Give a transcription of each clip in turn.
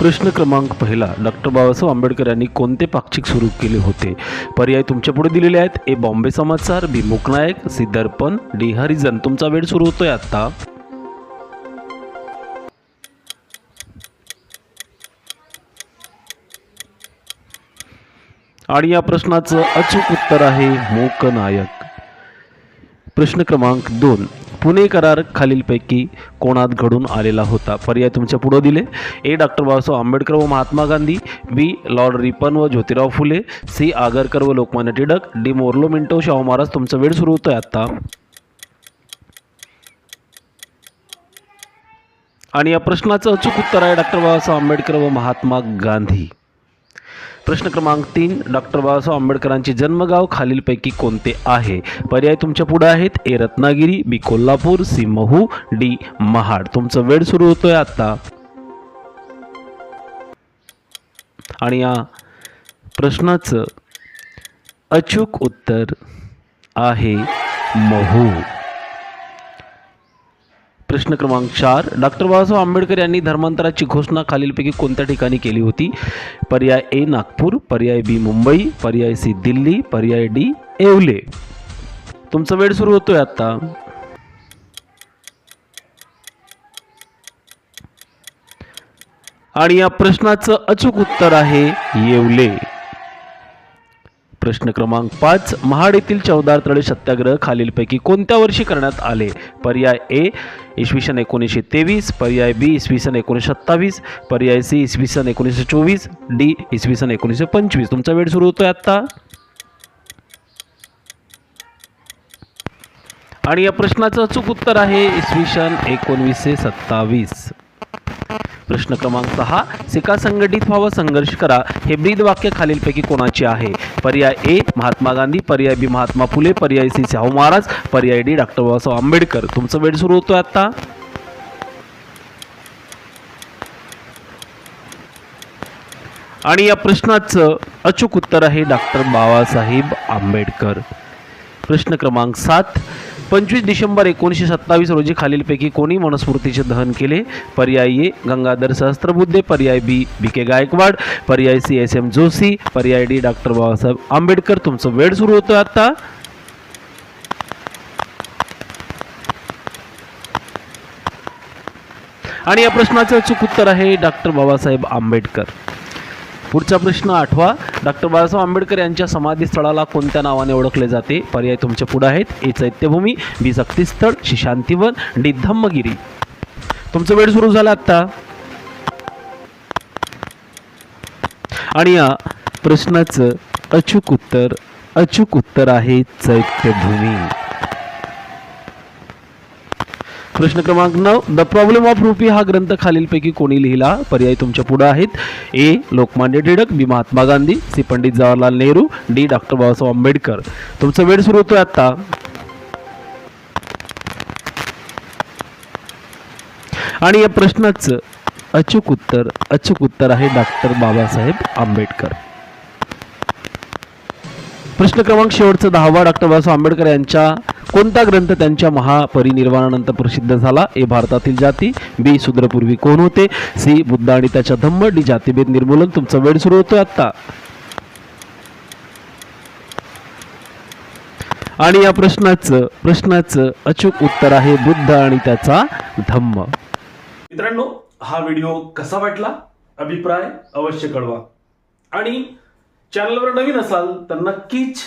प्रश्न क्रमांक पहिला डॉक्टर बाबासाहेब आंबेडकर यांनी कोणते पाक्षिक सुरू केले होते? पर्याय तुमच्यापुढे दिलेले आहेत. A Bombay Samachar B Mooknayak C Darpan D Harijan. तुमचा वेळ सुरू होतोय आता आणि या प्रश्नाचं अचूक उत्तर आहे मूकनायक. प्रश्न क्रमांक दोन. पुणे करार खालीलपैकी कोणात घडून आलेला होता? पर्याय तुमच्या पुढं दिले. ए डॉक्टर बाबासाहेब आंबेडकर व Mahatma Gandhi. B lord Ripon व ज्योतिराव फुले. सी आगरकर व Lokmanya Tilak. D Morley Minto. Shahu Maharaj तुमचा वेळ सुरू होतोय आत्ता. आणि या प्रश्नाचं अचूक उत्तर आहे डॉक्टर बाबासाहेब आंबेडकर व महात्मा गांधी. प्रश्न क्रमांक तीन डॉक्टर बाबासाहेब आंबेडकरांचे जन्मगाव खालीलपैकी कोणते आहे? पर्याय तुमच्यापुढे आहेत. A. Ratnagiri B. Kolhapur C. Mhow D. Mahad. तुमचं वेळ सुरू होतोय आता. आणि या प्रश्नाचं अचूक उत्तर आहे महू. प्रश्न क्रमांक चार. डॉक्टर बाबासाहेब आंबेडकर यांनी धर्मांतराची घोषणा खालीलपैकी कोणत्या ठिकाणी केली होती? पर्याय ए नागपूर पर्याय बी मुंबई पर्याय सी दिल्ली पर्याय डी येवले. तुमचा वेळ सुरू होतोय आता आणि या प्रश्नाचं अचूक उत्तर आहे येवले. प्रश्न क्रमांक पाच महाड येथील चौदार तळे सत्याग्रह खालीलपैकी कोणत्या वर्षी करण्यात आले? पर्याय ए इसवी सन एकोणीसशे तेवीस पर्याय बी इसवी सन एकोणीसशे सत्तावीस पर्याय सी इसवी सन एकोणीसशे चोवीस डी इसवी सन एकोणीसशे पंचवीस. तुमचा वेळ सुरू होतोय आत्ता. आणि या प्रश्नाचं अचूक उत्तर आहे इसवी सन एकोणवीसशे सत्तावीस. प्रश्न क्रमांक सहा सिका संघटित व्हावा संघर्ष करा. हे ब्रीद वाक्य खालीलपैकी कोणाचे आहे? पर्याय ए महात्मा गांधी पर्याय बी महात्मा फुले पर्याय सी शाहू महाराज पर्याय डी डॉक्टर बाबासाहेब आंबेडकर. तुमचं वेळ सुरू होतो आता. आणि या प्रश्नाचं अचूक उत्तर आहे डॉक्टर बाबासाहेब आंबेडकर. प्रश्न क्रमांक सात पंचवीस डिसेंबर एकोणीसशे सत्तावीस रोजी खालीलपैकी कोणी मनुस्मृतीचे दहन केले? पर्याय ए गंगाधर सहस्त्रबुद्धे पर्याय बी बी के गायकवाड पर्याय सी एस. एम. जोशी पर्याय डी डॉक्टर बाबासाहेब आंबेडकर. तुमचं वेळ सुरू होतो आता. आणि या प्रश्नाचं अचूक उत्तर आहे डॉक्टर बाबासाहेब आंबेडकर. पुढचा प्रश्न आठवा. डॉक्टर बाबासाहेब आंबेडकर यांच्या समाधीस्थळाला कोणत्या नावाने ओळखले जाते? पर्याय तुमच्यापुढे आहेत. A Chaityabhoomi B Shaktisthal C Shantivan D Dhammagiri. तुमचं वेळ सुरू झाला आत्ता. आणि या प्रश्नाचं अचूक उत्तर अचूक उत्तर आहे चैत्यभूमी. प्रश्न क्रमांक नऊ. द प्रॉब्लेम ऑफ रुपी हा ग्रंथ खालीलपैकी कोणी लिहिला? पर्याय तुमच्यापुढे आहेत. A. Lokmanya Tilak B. Mahatma Gandhi C. Pandit Jawaharlal Nehru D. Doctor Babasaheb Ambedkar. तुमचा वेळ सुरू होतोय आता आणि या प्रश्नाचं अचूक उत्तर अचूक उत्तर आहे डॉक्टर बाबासाहेब आंबेडकर. प्रश्न क्रमांक शेवटचा दहावा डॉक्टर बाबासाहेब आंबेडकर यांच्या कोणता ग्रंथ त्यांच्या महापरिनिर्वाणानंतर प्रसिद्ध झाला? ए भारतातील जाती. बी शूद्रपूर्वी कोण होते? सी बुद्ध आणि त्याच्या धम्म. डी जातीभेद निर्मूलन. तुमचा वेळ सुरू होतोय आता आणि या प्रश्नाचं प्रश्नाचं अचूक उत्तर आहे बुद्ध आणि त्याचा धम्म. मित्रांनो हा व्हिडिओ कसा वाटला? अभिप्राय अवश्य कळवा. आणि चॅनलवर नवीन असाल तर नक्कीच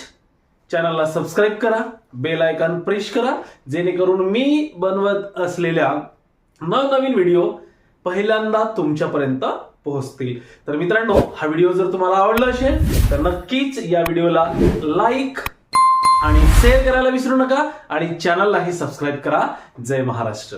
चॅनलला सबस्क्राईब करा बेल आयकॉन प्रेस करा जेणेकरून मी बनवत असलेल्या नवनवीन व्हिडिओ पहिल्यांदा तुमच्यापर्यंत पोहोचतील. तर मित्रांनो हा व्हिडिओ जर तुम्हाला आवडला असेल तर नक्कीच या व्हिडिओला लाईक आणि शेअर करायला विसरू नका आणि चॅनललाही सबस्क्राईब करा. जय महाराष्ट्र.